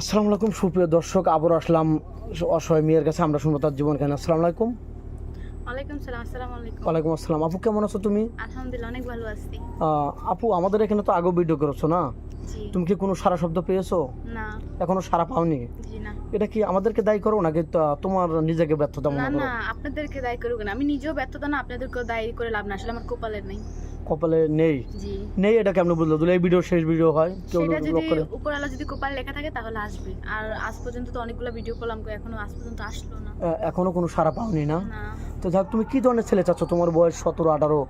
আসসালামু আলাইকুম সুপ্রিয় দর্শক আবার আসলাম অসহায় মেয়ের কাছে আমরা শুনব তার জীবন কেন আসসালামু আলাইকুম। ওয়ালাইকুম সালাম আসসালামু আলাইকুম। ওয়ালাইকুম আসসালাম। আপু কেমন আছো তুমি? আলহামদুলিল্লাহ অনেক ভালো আছি। আপু আমাদের এখানে তো আগেও ভিডিও করেছ না? তুমি কি কোনো সারা শব্দ পেয়েছ? না। এখনও সারা পাওনি? এটা কি আমাদেরকে দায়ী করো নাকি তোমার নিজেকে ব্যর্থতা মনে করো? না আপনাদেরকে দায়ী করুক না। আমি নিজেও ব্যর্থতা না আপনাদেরকেও দায়ী করে লাভ না। আসলে আমার কপালের নেই। কপালে নেই। নেই এটা কেমন বুঝলো? তুমি এই ভিডিও শেষ ভিডিও হয় কেউ সেটা যদি করে। উপরওয়ালা যদি কপালে লেখা থাকে তাহলে আসবে। আর আজ পর্যন্ত তো অনেকগুলো ভিডিও করলাম এখনও আজ পর্যন্ত আসলো না। এখনও কোনো সারা পাওনি না। তো যাক তুমি কি ধরনের ছেলে চাচ্ছ? তোমার বয়স সতেরো আঠারো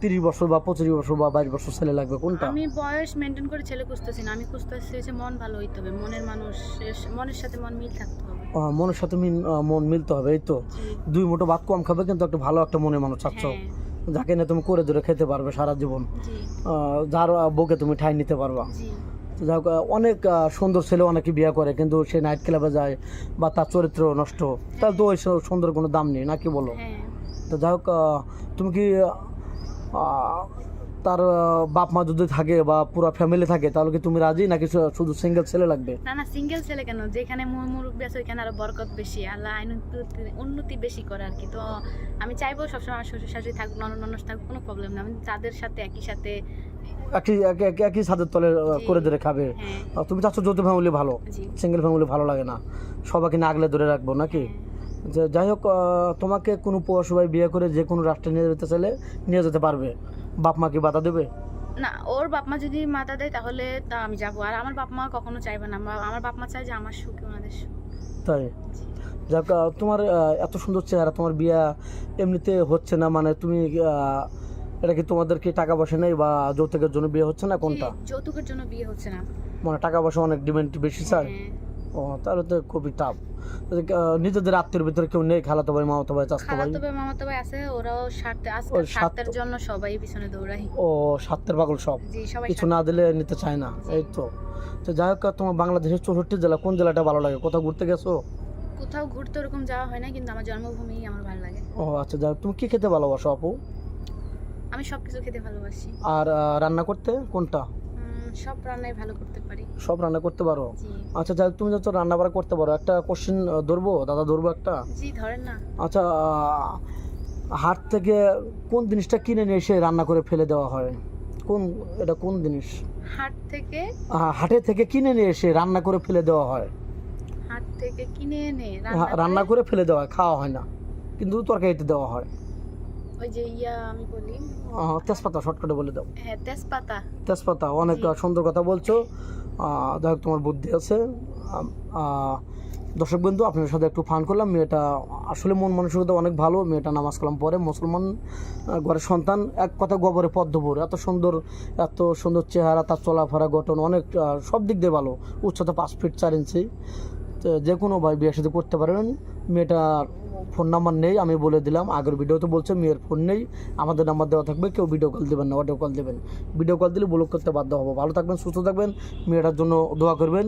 তিরিশ বছর বা পঁচিশ বছর বা বাইশ বছর ছেলে লাগবে কোনটা? আমি বয়স মেনটেন করে ছেলে খুঁজতেছি না। আমি খুঁজতেছি যে মন ভালো হইতে হবে মনের মানুষ মনের সাথে মন মিল থাকতে হবে। মনের সাথে মিল- মন মিলতে হবে এই তো? দুই মুঠো ভাত কম খাবে কিন্তু একটা ভালো একটা মনের মানুষ চাচ্ছ। হ্যাঁ। যাকে না তুমি করে ধরে খেতে পারবে সারা জীবন। যার বুকে বউকে তুমি ঠাই নিতে পারবা। যাই হোক, অনেক সুন্দর ছেলে অনেকে বিয়ে করে কিন্তু সে নাইট ক্লাবে যায় বা তার চরিত্র নষ্ট। তার তো ওই সুন্দর কোনো দাম নেই নাকি বলো? হ্যাঁ। তো যাই হোক তুমি কি তার বাপ মা যদি থাকে বা পুরো ফ্যামিলি থাকে তাহলে কি তুমি রাজি? নাকি শুধু সিঙ্গেল ছেলে লাগবে? না না সিঙ্গেল ছেলে কেন? যেখানে মুরব্বী আছে ওইখানে আরও বরকত বেশি আল্লাহ আইন উন্নতি- বেশি করে আর কি তো আমি চাইব সবসময় আমার শ্বশুর শাশুড়ি থাকুক ননদ ননদ থাকুক কোনো প্রবলেম না। আমি তাদের সাথে একই সাথে একই একই- ছাদের তলে করে ধরে খাবে। হ্যাঁ। তুমি চাচ্ছ যৌথ ফ্যামিলি ভালো? সিঙ্গেল ফ্যামিলি ভালো লাগে না। সবাইকে না আগলে ধরে রাখব নাকি? হ্যাঁ। যে যাই হোক তোমাকে কোনো পৌরসভায় বিয়ে করে যে কোনো রাষ্ট্রে নিয়ে যেতে চাইলে নিয়ে যেতে পারবে। বাপ মা কি বাধা দেবে? না ওর বাপ মা যদি মাথা দেয় তাহলে তা আমি যাব। আর আমার বাপ মা কখনো চাইবে না। আমার- আমার বাপ মা চায় যে আমার সুখে ওনাদের সুখ। তাই? যাক আহ, তোমার আহ, এত সুন্দর চেহারা তোমার বিয়ে এমনিতে হচ্ছে না মানে তুমি আহ, এটা কি তোমাদের কি টাকা পয়সা নেই বা যৌতুকের জন্য বিয়ে হচ্ছে না কোনটা? যৌতুকের জন্য বিয়ে হচ্ছে না। মানে টাকা পয়সা অনেক ডিমান্ড বেশি চায় হ্যাঁ। ও তাহলে তো খুবই টাফ নিজেদের আত্মীয়ের ভিতরে কেউ নেই খালাতো ভাই মামাতো ভাই চাচাতো ভাই? খালাতো ভাই মামাতো ভাই আছে ওরাও স্বার্থে আজকে স্বার্থের জন্য সবাই পিছনে দৌড়াই। ও স্বার্থের পাগল সব। কিছু না দিলে নিতে চায় না এই তো। তো যাই হোক তোমার বাংলাদেশের চৌষট্টি জেলা কোন জেলাটা ভালো লাগে? কোথাও ঘুরতে গেছো? কোথাও ঘুরতে ওরকম যাওয়া হয় না কিন্তু আমার জন্মভূমি আমার ভালো লাগে। ও আচ্ছা যাই তুমি কি খেতে ভালোবাসো আপু? আমি সব কিছু খেতে ভালোবাসি। আর রান্না করতে কোনটা? সব রান্নাই ভালো করতে পারি। সব রান্না করতে পারো? আচ্ছা যাই তুমি যত রান্না বাড়া করতে পারো। একটা কোশ্চেন ধরবো? দাদা ধরবো একটা? জি ধরেন না। আচ্ছা হাট থেকে কোন জিনিসটা কিনে নিয়ে এসে রান্না করে ফেলে দেওয়া হয়? কোন এটা কোন জিনিস? হাট থেকে? হাটে থেকে কিনে নিয়ে এসে রান্না করে ফেলে দেওয়া হয়? হাট থেকে কিনে এনে রান্না করে ফেলে দেওয়া হয় খাওয়া হয় না। কিন্তু তরকারিতে দেওয়া হয়। ওই যে ইয়া আমি বলি। তেজপাতা শর্টকাটে বলে দাও। হ্যাঁ তেজপাতা। তেজপাতা অনেক সুন্দর কথা বলছো। যাই তোমার বুদ্ধি আছে। দর্শক বন্ধু আপনার সাথে একটু ফান করলাম। মেয়েটা আসলে মন মানসিকতা অনেক ভালো। মেয়েটা নামাজ কালাম পরে মুসলমান ঘরের সন্তান এক কথা গোবরে পদ্মপুর এত সুন্দর এত সুন্দর চেহারা তার চলাফেরা গঠন অনেক সব দিক দিয়ে ভালো। উচ্চতা পাঁচ ফিট চার ইঞ্চি যে কোনো ভাই বিয়ের সাথে করতে পারেন। মেয়েটার ফোন নাম্বার নেই, আমি বলে দিলাম, আগের ভিডিওতে বলছে মেয়ের ফোন নেই, আমাদের নাম্বার দেওয়া থাকবে, কেউ ভিডিও কল দেবেন না অডিও কল দেবেন। ভিডিও কল দিলে ব্লক করতে বাধ্য হব। ভালো থাকবেন, সুস্থ থাকবেন, মেয়েটার জন্য দোয়া করবেন।